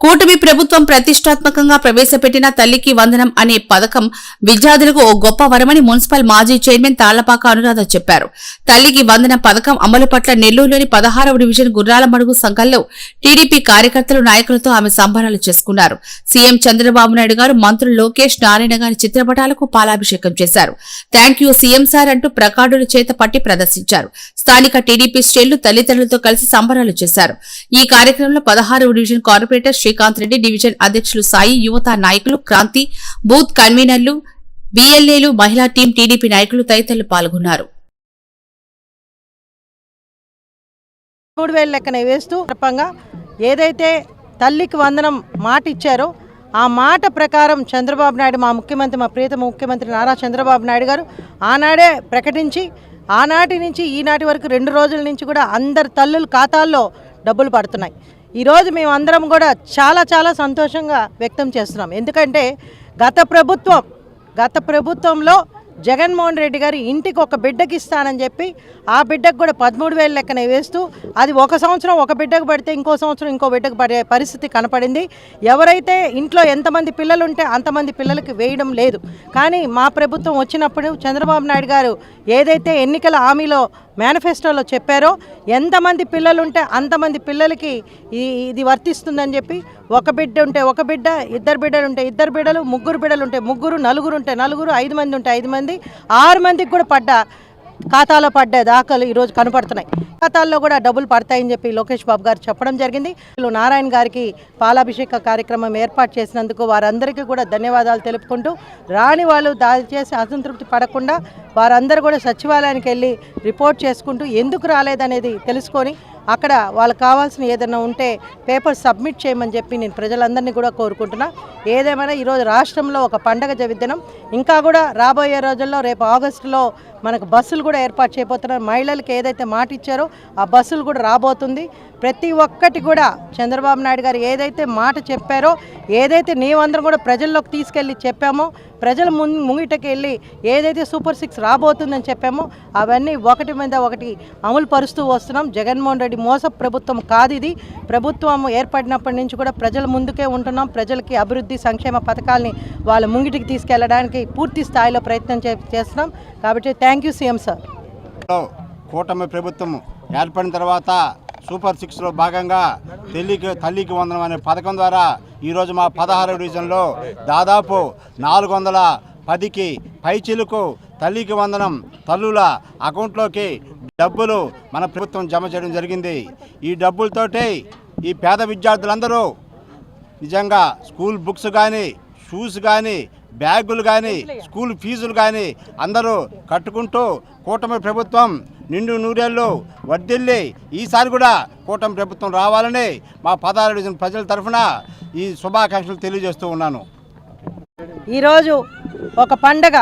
కూటమి ప్రభుత్వం ప్రతిష్టాత్మకంగా ప్రవేశపెట్టిన తల్లికి వందనం అనే పథకం విద్యార్థులకు ఓ గొప్ప వరమని మున్సిపల్ మాజీ చైర్మన్ తాళ్ళపాక అనురాధ చెప్పారు. తల్లికి వందనం పథకం అమలు పట్ల నెల్లూరులోని పదహారవ డివిజన్ గుర్రాల మడుగు సంఘంలో టీడీపీ కార్యకర్తలు నాయకులతో ఆమె సంబరాలు చేసుకున్నారు. సీఎం చంద్రబాబు నాయుడు గారు మంత్రులు లోకేష్ నారాయణ గారి చిత్రపటాలకు పాలాభిషేకం చేశారు. థ్యాంక్ యూ సీఎం సార్ అంటూ ప్రకార్డుల చేత పట్టి ప్రదర్శించారు. స్థానిక టీడీపీ శ్రేణులు తల్లిదండ్రులతో కలిసి సంబరాలు చేశారు. ఈ కార్యక్రమంలో పదహారవ division corporator Srikanth Reddy division అధ్యక్షులు సాయి యువత నాయకులు క్రాంతి బూత్ కన్వీనర్లు బీఎల్ఏలు మహిళా టీం టీడీపీ నాయకులు తదితరులు పాల్గొన్నారు. మూడు వేల లెక్కన వేస్తూ సందర్భంగా ఏదైతే తల్లికి వందనం మాట ఇచ్చారో ఆ మాట ప్రకారం చంద్రబాబు నాయుడు మా ముఖ్యమంత్రి మా ప్రియతమ ముఖ్యమంత్రి నారా చంద్రబాబు నాయుడు గారు ఆనాడే ప్రకటించి ఆనాటి నుంచి ఈనాటి వరకు రెండు రోజుల నుంచి కూడా అందరు తల్లుల ఖాతాల్లో డబ్బులు పడుతున్నాయి. ఈరోజు మేమందరం కూడా చాలా చాలా సంతోషంగా వ్యక్తం చేస్తున్నాం. ఎందుకంటే గత ప్రభుత్వం గత ప్రభుత్వంలో జగన్మోహన్ రెడ్డి గారు ఇంటికి ఒక బిడ్డకి ఇస్తానని చెప్పి ఆ బిడ్డకు కూడా పదమూడు వేలు లెక్కన వేస్తూ అది ఒక సంవత్సరం ఒక బిడ్డకు పడితే ఇంకో సంవత్సరం ఇంకో బిడ్డకు పడే పరిస్థితి కనపడింది. ఎవరైతే ఇంట్లో ఎంతమంది పిల్లలు ఉంటే అంతమంది పిల్లలకి వేయడం లేదు. కానీ మా ప్రభుత్వం వచ్చినప్పుడు చంద్రబాబు నాయుడు గారు ఏదైతే ఎన్నికల హామీలో మేనిఫెస్టోలో చెప్పారో ఎంతమంది పిల్లలు ఉంటే అంతమంది పిల్లలకి ఇది వర్తిస్తుందని చెప్పి ఒక బిడ్డ ఉంటే ఒక బిడ్డ ఇద్దరు బిడ్డలు ఉంటే ఇద్దరు బిడ్డలు ముగ్గురు బిడ్డలు ఉంటే ముగ్గురు నలుగురు ఉంటే నలుగురు ఐదు మంది ఉంటే ఐదు మంది ఆరు మందికి కూడా పడ్డ ఖాతాలో పడ్డ దాఖలు ఈరోజు కనపడుతున్నాయి. ఖాతాల్లో కూడా డబ్బులు పడతాయని చెప్పి లోకేష్ బాబు గారు చెప్పడం జరిగింది. నారాయణ గారికి పాలాభిషేక కార్యక్రమం ఏర్పాటు చేసినందుకు వారందరికీ కూడా ధన్యవాదాలు తెలుపుకుంటూ రాని వాళ్ళు దయచేసి అసంతృప్తి పడకుండా వారందరూ కూడా సచివాలయానికి వెళ్ళి రిపోర్ట్ చేసుకుంటూ ఎందుకు రాలేదనేది తెలుసుకొని అక్కడ వాళ్ళకి కావాల్సిన ఏదైనా ఉంటే పేపర్ సబ్మిట్ చేయమని చెప్పి నేను ప్రజలందరినీ కూడా కోరుకుంటున్నా. ఏదేమైనా ఈరోజు రాష్ట్రంలో ఒక పండగ జవిద్దనం ఇంకా కూడా రాబోయే రోజుల్లో రేపు ఆగస్టులో మనకు బస్సులు కూడా ఏర్పాటు చేయబోతున్నారు. మహిళలకు ఏదైతే మాట ఇచ్చారో ఆ బస్సులు కూడా రాబోతుంది. ప్రతి ఒక్కటి కూడా చంద్రబాబు నాయుడు గారు ఏదైతే మాట చెప్పారో ఏదైతే నీవందరం కూడా ప్రజల్లోకి తీసుకెళ్ళి చెప్పామో ప్రజల ముందు ముంగిటకి వెళ్ళి ఏదైతే సూపర్ సిక్స్ రాబోతుందని చెప్పామో అవన్నీ ఒకటి మీద ఒకటి అమలు పరుస్తూ వస్తున్నాం. జగన్మోహన్ రెడ్డి మోస ప్రభుత్వం కాదు ఇది. ప్రభుత్వం ఏర్పడినప్పటి నుంచి కూడా ప్రజల ముందుకే ఉంటున్నాం. ప్రజలకి అభివృద్ధి సంక్షేమ పథకాలని వాళ్ళ ముంగిటికి తీసుకెళ్ళడానికి పూర్తి స్థాయిలో ప్రయత్నం చే- చేస్తున్నాం. కాబట్టి థ్యాంక్ యూ సీఎం సార్. కూటమి ప్రభుత్వం ఏర్పడిన తర్వాత సూపర్ సిక్స్లో భాగంగా తల్లికి తల్లికి వందనం అనే పథకం ద్వారా ఈరోజు మా పదహారు డివిజన్లో దాదాపు నాలుగు వందల పదికి పైచిలుకు తల్లికి వందనం తల్లుల అకౌంట్లోకి డబ్బులు మన ప్రభుత్వం జమ చేయడం జరిగింది. ఈ డబ్బులతోటి ఈ పేద విద్యార్థులందరూ నిజంగా స్కూల్ బుక్స్ కానీ షూస్ కానీ బ్యాగులు కానీ స్కూల్ ఫీజులు కానీ అందరూ కట్టుకుంటూ కూటమి ప్రభుత్వం నిండు నూరేళ్ళు వర్దిల్లి ఈసారి కూడా కూటమి ప్రభుత్వం రావాలని మా పదహారు డివిజన్ ప్రజల తరఫున ఈ శుభాకాంక్షలు తెలియజేస్తూ ఉన్నాను. ఈరోజు ఒక పండగ.